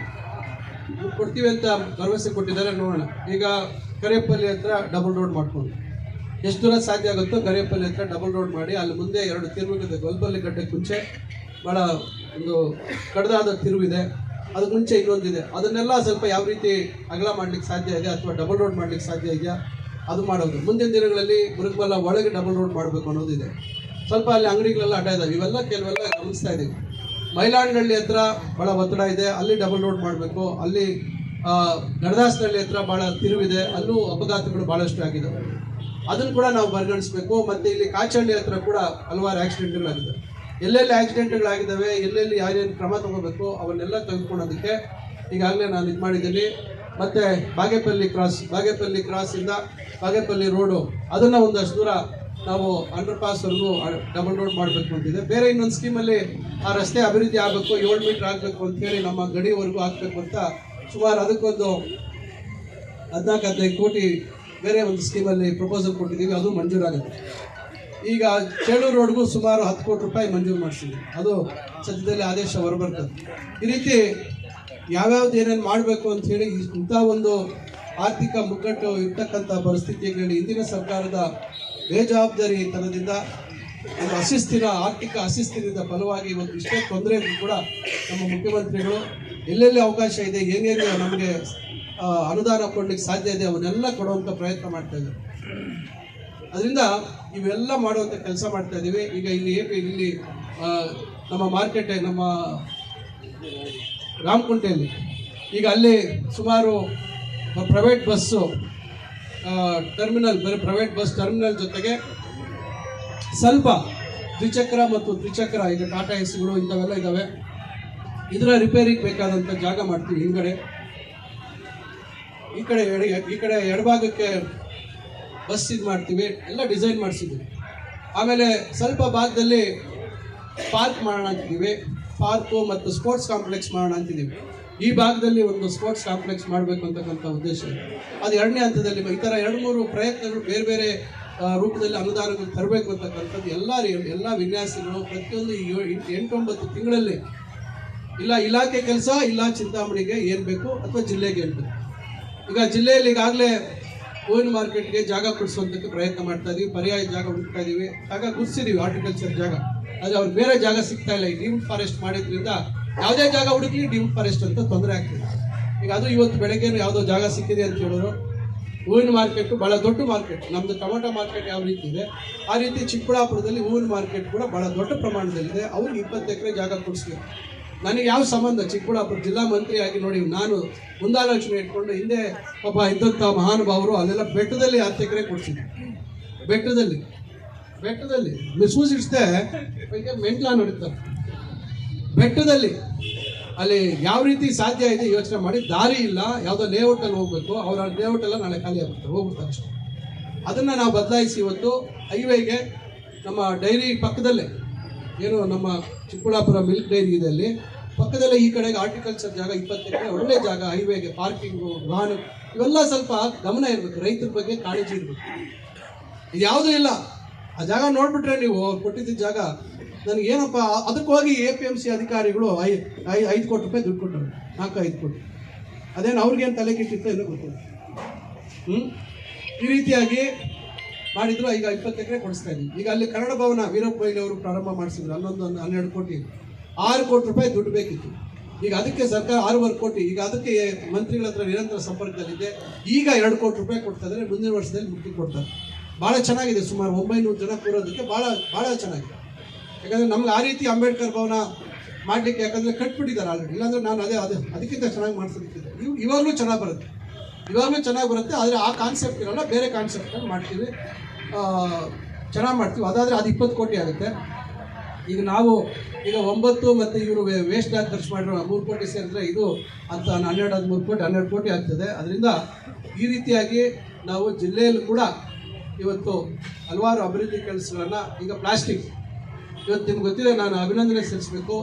ಕೊಡ್ತೀವಿ ಅಂತ ಭರವಸೆ ಕೊಟ್ಟಿದ್ದಾರೆ, ನೋಡೋಣ. ಈಗ ಕರೇಪಲ್ಲಿ ಹತ್ರ ಡಬಲ್ ರೋಡ್ ಮಾಡ್ಕೊಂಡು. ಎಷ್ಟು ದೂರ ಸಾಧ್ಯ ಆಗುತ್ತೋ ಕರೇಪಲ್ಲಿ ಹತ್ರ ಡಬಲ್ ರೋಡ್ ಮಾಡಿ, ಅಲ್ಲಿ ಮುಂದೆ ಎರಡು ತಿರುವಿದೆ ಗೊಲ್ಬಲ್ಲಿ ಗಡ್ಡೆ ಮುಂಚೆ ಭಾಳ ಒಂದು ಕಡ್ದಾದ ತಿರುವಿದೆ. ಅದಕ್ಕೆ ಮುಂಚೆ ಇನ್ನೊಂದಿದೆ. ಅದನ್ನೆಲ್ಲ ಸ್ವಲ್ಪ ಯಾವ ರೀತಿ ಅಗಲ ಮಾಡ್ಲಿಕ್ಕೆ ಸಾಧ್ಯ ಇದೆ ಅಥವಾ ಡಬಲ್ ರೋಡ್ ಮಾಡ್ಲಿಕ್ಕೆ ಸಾಧ್ಯ ಇದೆಯಾ? ಅದು ಮಾಡೋದು. ಮುಂದಿನ ದಿನಗಳಲ್ಲಿ ಮುರುಗಬಲ್ಲ ಒಳಗೆ ಡಬಲ್ ರೋಡ್ ಮಾಡಬೇಕು ಅನ್ನೋದಿದೆ ಸ್ವಲ್ಪ ಅಲ್ಲಿ ಅಂಗಡಿಗಳೆಲ್ಲ ಅಡ್ಡ ಇದಾವೆ. ಇವೆಲ್ಲ ಕೆಲವೆಲ್ಲ ಗಮನಿಸ್ತಾ ಇದ್ದೀವಿ ಮೈಲಾಡನಹಳ್ಳಿ ಹತ್ರ ಭಾಳ ಒತ್ತಡ ಇದೆ. ಅಲ್ಲಿ ಡಬಲ್ ರೋಡ್ ಮಾಡಬೇಕು. ಅಲ್ಲಿ ಗಡದಾಸನಹಳ್ಳಿ ಹತ್ರ ಭಾಳ ತಿರುವಿದೆ. ಅಲ್ಲೂ ಅಪಘಾತಗಳು ಭಾಳಷ್ಟು ಆಗಿದ್ದಾವೆ ಅದನ್ನು ಕೂಡ ನಾವು ಪರಿಗಣಿಸಬೇಕು. ಮತ್ತು ಇಲ್ಲಿ ಕಾಚಹಳ್ಳಿ ಹತ್ರ ಕೂಡ ಹಲವಾರು ಆಕ್ಸಿಡೆಂಟ್ಗಳಾಗಿದೆ ಎಲ್ಲೆಲ್ಲಿ ಆಕ್ಸಿಡೆಂಟ್ಗಳಾಗಿದ್ದಾವೆ ಎಲ್ಲೆಲ್ಲಿ ಯಾರ್ಯಾರು ಕ್ರಮ ತಗೋಬೇಕು, ಅವನ್ನೆಲ್ಲ ತೆಗೆದುಕೊಳ್ಳೋದಕ್ಕೆ ಈಗಾಗಲೇ ನಾನು ಇದು ಮಾಡಿದ್ದೀನಿ ಮತ್ತು ಬಾಗೇಪಲ್ಲಿ ಕ್ರಾಸ್ ಬಾಗೇಪಲ್ಲಿ ಕ್ರಾಸಿಂದ ಬಾಗೇಪಲ್ಲಿ ರೋಡು ಅದನ್ನು ಒಂದಷ್ಟು ದೂರ ನಾವು ಅಂಡರ್ ಪಾಸ್ವರೆಗೂ ಡಬಲ್ ರೋಡ್ ಮಾಡಬೇಕು ಅಂತಿದೆ. ಬೇರೆ ಇನ್ನೊಂದು ಸ್ಕೀಮಲ್ಲಿ ಆ ರಸ್ತೆ ಅಭಿವೃದ್ಧಿ ಆಗಬೇಕು, ಏಳು ಮೀಟ್ರ್ ಆಗಬೇಕು ಅಂತೇಳಿ ನಮ್ಮ ಗಡಿವರೆಗೂ ಆಗಬೇಕು ಅಂತ ಸುಮಾರು ಅದಕ್ಕೊಂದು ಹದಿನಾಲ್ಕು ಹದಿನೈದು ಕೋಟಿ ಬೇರೆ ಒಂದು ಸ್ಕೀಮಲ್ಲಿ ಪ್ರಪೋಸಲ್ ಕೊಟ್ಟಿದ್ದೀವಿ. ಅದು ಮಂಜೂರಾಗುತ್ತೆ ಈಗ ಚೇಳೂರು ರೋಡ್ಗೂ ಸುಮಾರು ಹತ್ತು ಕೋಟಿ ರೂಪಾಯಿ ಮಂಜೂರು ಮಾಡಿಸಿದ್ವಿ ಅದು ಸದ್ಯದಲ್ಲಿ ಆದೇಶ ಹೊರಬರ್ತದೆ. ಈ ರೀತಿ ಯಾವ್ಯಾವ್ದು ಏನೇನು ಮಾಡಬೇಕು ಅಂತ ಹೇಳಿ ಇಂಥ ಒಂದು ಆರ್ಥಿಕ ಮುಗ್ಗಟ್ಟು ಇರ್ತಕ್ಕಂಥ ಪರಿಸ್ಥಿತಿಯಲ್ಲಿ ಇಂದಿನ ಸರ್ಕಾರದ ಬೇಜವಾಬ್ದಾರಿತನದಿಂದ ಒಂದು ಅಶಿಸ್ತಿನ, ಆರ್ಥಿಕ ಅಶಿಸ್ತಿನಿಂದ ಫಲವಾಗಿ ಇವತ್ತು ಇಷ್ಟೇ ತೊಂದರೆ ಕೂಡ ನಮ್ಮ ಮುಖ್ಯಮಂತ್ರಿಗಳು ಎಲ್ಲೆಲ್ಲಿ ಅವಕಾಶ ಇದೆ, ಏನೇನು ನಮಗೆ ಅನುದಾನ ಕೊಡ್ಲಿಕ್ಕೆ ಸಾಧ್ಯ ಇದೆ ಅವನ್ನೆಲ್ಲ ಕೊಡುವಂಥ ಪ್ರಯತ್ನ ಮಾಡ್ತಾ ಇದ್ದಾರೆ. ಅದರಿಂದ ಇವೆಲ್ಲ ಮಾಡುವಂಥ ಕೆಲಸ ಮಾಡ್ತಾ ಇದ್ದೀವಿ. ಈಗ ಇಲ್ಲಿ ಇಲ್ಲಿ ನಮ್ಮ ಮಾರ್ಕೆಟ್, ನಮ್ಮ ರಾಮಕುಂಟೆಯಲ್ಲಿ. ಈಗ ಅಲ್ಲಿ ಸುಮಾರು ಪ್ರೈವೇಟ್ ಬಸ್ಸು ಟರ್ಮಿನಲ್ ಬರೀ ಪ್ರೈವೇಟ್ ಬಸ್ ಟರ್ಮಿನಲ್ ಜೊತೆಗೆ ಸ್ವಲ್ಪ ದ್ವಿಚಕ್ರ ಮತ್ತು ತ್ರಿಚಕ್ರ, ಈಗ ಟಾಟಾ ಎಸ್ಗಳು ಇಂಥವೆಲ್ಲ ಇದ್ದಾವೆ ಇದರ ರಿಪೇರಿಗೆ ಬೇಕಾದಂಥ ಜಾಗ ಮಾಡ್ತೀವಿ ಹಿಂಗಡೆ ಈ ಕಡೆ ಎಡ, ಈ ಕಡೆ ಎಡಭಾಗಕ್ಕೆ ಬಸ್ ಇದು ಮಾಡ್ತೀವಿ, ಎಲ್ಲ ಡಿಸೈನ್ ಮಾಡಿಸಿದ್ದೀವಿ. ಆಮೇಲೆ ಸ್ವಲ್ಪ ಭಾಗದಲ್ಲಿ ಪಾರ್ಕ್ ಮಾಡೋಣ ಅಂತಿದ್ದೀವಿ ಪಾರ್ಕು ಮತ್ತು ಸ್ಪೋರ್ಟ್ಸ್ ಕಾಂಪ್ಲೆಕ್ಸ್ ಮಾಡೋಣ ಅಂತಿದ್ದೀವಿ. ಈ ಭಾಗದಲ್ಲಿ ಒಂದು ಸ್ಪೋರ್ಟ್ಸ್ ಕಾಂಪ್ಲೆಕ್ಸ್ ಮಾಡಬೇಕು ಅಂತಕ್ಕಂಥ ಉದ್ದೇಶ. ಅದು ಎರಡನೇ ಹಂತದಲ್ಲಿ ಈ ಥರ ಎರಡು ಮೂರು ಪ್ರಯತ್ನಗಳು ಬೇರೆ ಬೇರೆ ರೂಪದಲ್ಲಿ ಅನುದಾನಗಳು ತರಬೇಕು ಅಂತಕ್ಕಂಥದ್ದು ಎಲ್ಲ ಎಲ್ಲ ವಿನ್ಯಾಸಗಳು ಪ್ರತಿಯೊಂದು ಎಂಟೊಂಬತ್ತು ತಿಂಗಳಲ್ಲಿ. ಇಲ್ಲ ಇಲಾಖೆ ಕೆಲಸ, ಇಲ್ಲ ಚಿಂತಾಮಣಿಗೆ ಏನು ಬೇಕು ಅಥವಾ ಜಿಲ್ಲೆಗೆ ಏನು ಬೇಕು. ಈಗ ಜಿಲ್ಲೆಯಲ್ಲಿ ಈಗಾಗಲೇ ಹೂವಿನ ಮಾರ್ಕೆಟ್ಗೆ ಜಾಗ ಕೊಡಿಸುವಂಥದ್ದು ಪ್ರಯತ್ನ ಮಾಡ್ತಾ ಇದ್ದೀವಿ ಪರ್ಯಾಯ ಜಾಗ ಹುಡುಕ್ತಾ ಇದ್ದೀವಿ ಜಾಗ ಗುರ್ಸಿದ್ದೀವಿ ಆರ್ಟಿಕಲ್ಚರ್ ಜಾಗ. ಆದರೆ ಅವ್ರು ಬೇರೆ ಜಾಗ ಸಿಗ್ತಾ ಇಲ್ಲ. ಈ ಡೀಮ್ ಫಾರೆಸ್ಟ್ ಮಾಡಿದ್ರಿಂದ ಯಾವುದೇ ಜಾಗ ಹುಡುಕಿ ಡೀಮ್ ಫಾರೆಸ್ಟ್ ಅಂತ ತೊಂದರೆ ಆಗ್ತಿದೆ ಈಗ ಅದು ಇವತ್ತು ಬೆಳಗ್ಗೆ ಯಾವುದೋ ಜಾಗ ಸಿಕ್ಕಿದೆ ಅಂತ ಹೇಳೋರು. ಹೂವಿನ ಮಾರ್ಕೆಟ್ ಬಹಳ ದೊಡ್ಡ ಮಾರ್ಕೆಟ್. ನಮ್ಮದು ಟೊಮೆಟೊ ಮಾರ್ಕೆಟ್ ಯಾವ ರೀತಿ ಇದೆ, ಆ ರೀತಿ ಚಿಕ್ಕಬಳ್ಳಾಪುರದಲ್ಲಿ ಹೂವಿನ ಮಾರ್ಕೆಟ್ ಕೂಡ ಬಹಳ ದೊಡ್ಡ ಪ್ರಮಾಣದಲ್ಲಿದೆ. ಅವ್ರಿಗೆ ಇಪ್ಪತ್ತು ಎಕರೆ ಜಾಗ ಕೊಡಿಸ್ಬೇಕು. ನನಗೆ ಯಾವ ಸಂಬಂಧ? ಚಿಕ್ಕಬಳ್ಳಾಪುರ ಜಿಲ್ಲಾ ಮಂತ್ರಿಯಾಗಿ ನೋಡಿ ನಾನು ಮುಂದಾಲೋಚನೆ ಇಟ್ಕೊಂಡು ಹಿಂದೆ ಪಾಪ ಇದ್ದಂಥ ಮಹಾನುಭಾವರು ಅಲ್ಲೆಲ್ಲ ಬೆಟ್ಟದಲ್ಲಿ ಹತ್ತು ಎಕರೆ ಕೊಡ್ಸಿದ್ರು. ಬೆಟ್ಟದಲ್ಲಿ. ಬೆಟ್ಟದಲ್ಲಿ ಮಿಸ್ಯೂಸ್ ಇಡ್ಸ್ದೆ ಮೆಂಟ್ಲ ನಡೀತಾರೆ ಬೆಟ್ಟದಲ್ಲಿ, ಅಲ್ಲಿ ಯಾವ ರೀತಿ ಸಾಧ್ಯ ಇದೆ ಯೋಚನೆ ಮಾಡಿ, ದಾರಿ ಇಲ್ಲ, ಯಾವುದೋ ಲೇಔಟಲ್ಲಿ ಹೋಗ್ಬೇಕು, ಅವ್ರ ಲೇಔಟ್ ಎಲ್ಲ ನಾಳೆ ಖಾಲಿ ಆಗುತ್ತೆ ಹೋಗುತ್ತೆ ಅಷ್ಟೇ. ಅದನ್ನು ನಾವು ಬದಲಾಯಿಸಿ ಇವತ್ತು ಹೈವೇಗೆ ನಮ್ಮ ಡೈರಿ ಪಕ್ಕದಲ್ಲೇ, ಏನು ನಮ್ಮ ಚಿಕ್ಕಬಳ್ಳಾಪುರ ಮಿಲ್ಕ್ ಡೈರಿ ಇದೆ ಅಲ್ಲಿ, ಪಕ್ಕದಲ್ಲೇ ಈ ಕಡೆಗೆ ಆರ್ಟಿಕಲ್ಚರ್ ಜಾಗ ಇಪ್ಪತ್ತು ಎಕರೆ, ಒಳ್ಳೆ ಜಾಗ ಹೈವೇಗೆ ಪಾರ್ಕಿಂಗು ವಾಹನ, ಇವೆಲ್ಲ ಸ್ವಲ್ಪ ಗಮನ ಇರಬೇಕು, ರೈತರ ಬಗ್ಗೆ ಕಾಳಜಿ ಇರಬೇಕು. ಇದು ಯಾವುದೂ ಇಲ್ಲ. ಆ ಜಾಗ ನೋಡ್ಬಿಟ್ರೆ ನೀವು ಕೊಟ್ಟಿದ್ದ ಜಾಗ, ನನಗೆ ಏನಪ್ಪ, ಅದಕ್ಕೆ ಹೋಗಿ ಎ ಪಿ ಎಂ ಸಿ ಅಧಿಕಾರಿಗಳು ಐ ಐದು ಕೋಟಿ ರೂಪಾಯಿ ದುಡ್ಡು ಕೊಟ್ಟರು ನಾಲ್ಕು ಐದು ಕೋಟಿ. ಅದೇನು ಅವ್ರಿಗೇನು ತಲೆ ಕೆಟ್ಟಿತ್ತು ಏನೋ ಗೊತ್ತಿಲ್ಲ. ಹ್ಞೂ ಈ ರೀತಿಯಾಗಿ ಮಾಡಿದ್ರು, ಈಗ ಇಪ್ಪತ್ತು ಎಕರೆ ಕೊಡಿಸ್ತಾ ಇದ್ದೀವಿ ಈಗ ಅಲ್ಲಿ ಕನ್ನಡ ಭವನ, ವೀರಪ್ಪ ಅವರು ಪ್ರಾರಂಭ ಮಾಡಿಸಿದ್ರು, ಹನ್ನೊಂದು ಒಂದು ಹನ್ನೆರಡು ಕೋಟಿ. ಆರು ಕೋಟಿ ರೂಪಾಯಿ ದುಡ್ಡು ಬೇಕಿತ್ತು. ಈಗ ಅದಕ್ಕೆ ಸರ್ಕಾರ ಆರೂವರೆ ಕೋಟಿ. ಈಗ ಅದಕ್ಕೆ ಮಂತ್ರಿಗಳ ಹತ್ರ ನಿರಂತರ ಸಂಪರ್ಕದಲ್ಲಿದೆ. ಈಗ ಎರಡು ಕೋಟಿ ರೂಪಾಯಿ ಕೊಡ್ತಾ ಇದ್ದಾರೆ, ಮುಂದಿನ ವರ್ಷದಲ್ಲಿ ಮುಕ್ತಿ ಕೊಡ್ತಾರೆ. ಭಾಳ ಚೆನ್ನಾಗಿದೆ, ಸುಮಾರು ಒಂಬೈನೂರು ಜನ ಕೂರೋದಕ್ಕೆ ಭಾಳ ಭಾಳ ಚೆನ್ನಾಗಿದೆ. ಯಾಕಂದರೆ ನಮ್ಗೆ ಆ ರೀತಿ ಅಂಬೇಡ್ಕರ್ ಭವನ ಮಾಡಲಿಕ್ಕೆ ಯಾಕಂದರೆ ಕಟ್ಬಿಟ್ಟಿದ್ದಾರೆ ಆಲ್ರೆಡಿ ಇಲ್ಲಾಂದ್ರೆ ನಾನು ಅದೇ ಅದೇ, ಅದಕ್ಕಿಂತ ಚೆನ್ನಾಗಿ ಮಾಡಿಸೋದಕ್ಕಿದೆ ಇವ್ ಇವಾಗಲೂ ಚೆನ್ನಾಗಿ ಬರುತ್ತೆ. ಇವಾಗಲೂ ಚೆನ್ನಾಗಿ ಬರುತ್ತೆ, ಆದರೆ ಆ ಕಾನ್ಸೆಪ್ಟ್ ಇರೋಲ್ಲ, ಬೇರೆ ಕಾನ್ಸೆಪ್ಟಲ್ಲಿ ಮಾಡ್ತೀವಿ. ಚೆನ್ನಾಗಿ ಮಾಡ್ತೀವಿ. ಅದಾದರೆ ಅದು ಇಪ್ಪತ್ತು ಕೋಟಿ ಆಗುತ್ತೆ. ಈಗ ನಾವು, ಈಗ ಒಂಬತ್ತು ಮತ್ತು ಇವರು ವೇಸ್ಟ್ ಆಗಿ ಖರ್ಚು ಮಾಡಿರೋ ಮೂರು ಕೋಟಿ ಸೇರಿದ್ರೆ ಇದು ಅಂತ ಹನ್ನೆರಡು, ಹದಿಮೂರು ಕೋಟಿ, ಹನ್ನೆರಡು ಕೋಟಿ ಆಗ್ತದೆ. ಅದರಿಂದ ಈ ರೀತಿಯಾಗಿ ನಾವು ಜಿಲ್ಲೆಯಲ್ಲೂ ಕೂಡ ಇವತ್ತು ಹಲವಾರು ಅಭಿವೃದ್ಧಿ ಕೆಲಸಗಳನ್ನು ಈಗ ಪ್ಲಾಸ್ಟಿಕ್. ಇವತ್ತು ನಿಮ್ಗೆ ಗೊತ್ತಿದೆ ನಾನು ಅಭಿನಂದನೆ ಸಲ್ಲಿಸಬೇಕು.